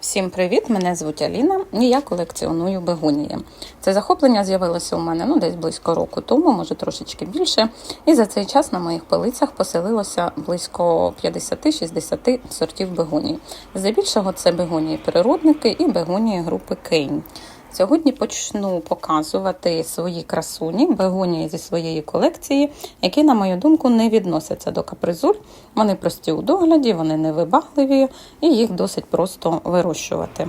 Всім привіт! Мене звуть Аліна і я колекціоную бегонії. Це захоплення з'явилося у мене ну, десь близько року тому, може трошечки більше. І за цей час на моїх полицях поселилося близько 50-60 сортів бегоній. Здебільшого це бегонії природники і бегонії групи Кейн. Сьогодні почну показувати свої красуні, бегонії зі своєї колекції, які, на мою думку, не відносяться до капризуль. Вони прості у догляді, вони невибагливі і їх досить просто вирощувати.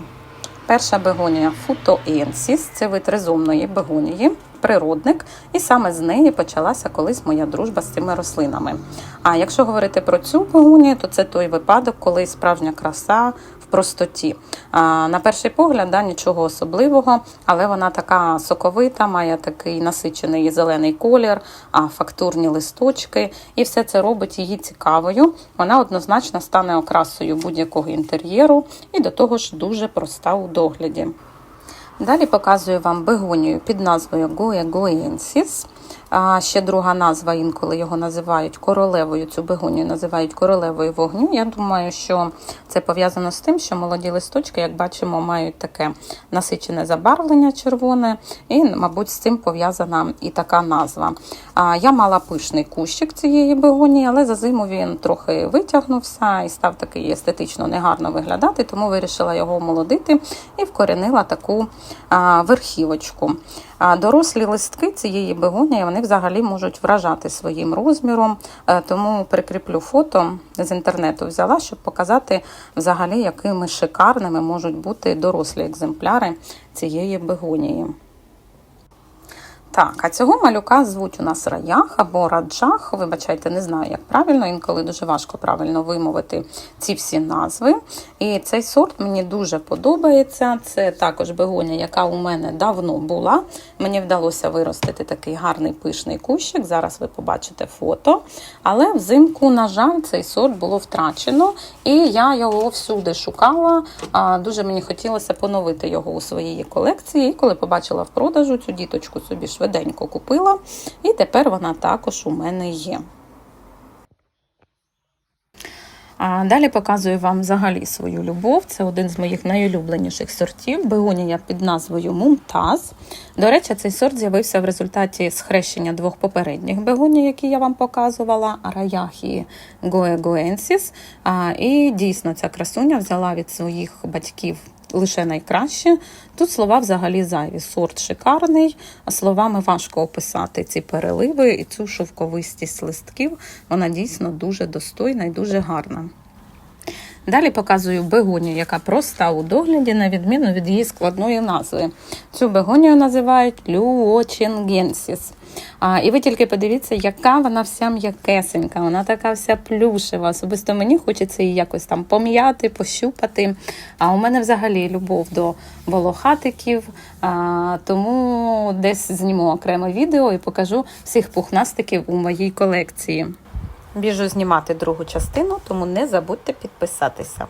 Перша бегонія Футоенсіс це вид ризомної бегонії, природник, і саме з неї почалася колись моя дружба з цими рослинами. А якщо говорити про цю бегонію, то це той випадок, коли справжня краса в простоті. А, на перший погляд, да, нічого особливого, але вона така соковита, має такий насичений зелений колір, а фактурні листочки, і все це робить її цікавою. Вона однозначно стане окрасою будь-якого інтер'єру і до того ж дуже проста у догляді. Далі показую вам бегонію під назвою Goya Goensis. А ще друга назва, інколи його називають королевою. Цю бегонію називають королевою вогню. Я думаю, що це пов'язано з тим, що молоді листочки, як бачимо, мають таке насичене забарвлення червоне, і, мабуть, з цим пов'язана і така назва. А я мала пишний кущик цієї бегонії, але за зиму він трохи витягнувся і став такий естетично негарно виглядати, тому вирішила його омолодити і вкоренила таку а, верхівочку. А дорослі листки цієї бегонії вони взагалі можуть вражати своїм розміром, е, тому прикріплю фото з інтернету взяла, щоб показати взагалі, якими шикарними можуть бути дорослі екземпляри цієї бегонії. Так, а цього малюка звуть у нас раях або раджах. Вибачайте, не знаю, як правильно, інколи дуже важко правильно вимовити ці всі назви. І цей сорт мені дуже подобається. Це також бегоня, яка у мене давно була. Мені вдалося виростити такий гарний пишний кущик. Зараз ви побачите фото. Але взимку, на жаль, цей сорт було втрачено, і я його всюди шукала. Дуже мені хотілося поновити його у своїй колекції. І коли побачила в продажу цю діточку собі швиденько купила, і тепер вона також у мене є. Далі показую вам взагалі свою любов. Це один з моїх найулюбленіших сортів. Бегонія під назвою Мумтаз. До речі, цей сорт з'явився в результаті схрещення двох попередніх бегоній, які я вам показувала, Раях і Гоегоенсіс. І дійсно ця красуня взяла від своїх батьків лише найкраще. Тут слова взагалі зайві. Сорт шикарний, а словами важко описати ці переливи і цю шовковистість листків. Вона дійсно дуже достойна і дуже гарна. Далі показую бегонію, яка проста у догляді, на відміну від її складної назви. Цю бегонію називають Люоченгенсіс. А, І ви тільки подивіться, яка вона вся м'якесенька, вона така вся плюшева. Особисто мені хочеться її якось там пом'яти, пощупати. А у мене взагалі любов до волохатиків, а, тому десь зніму окреме відео і покажу всіх пухнастиків у моїй колекції. Біжу знімати другу частину, тому не забудьте підписатися.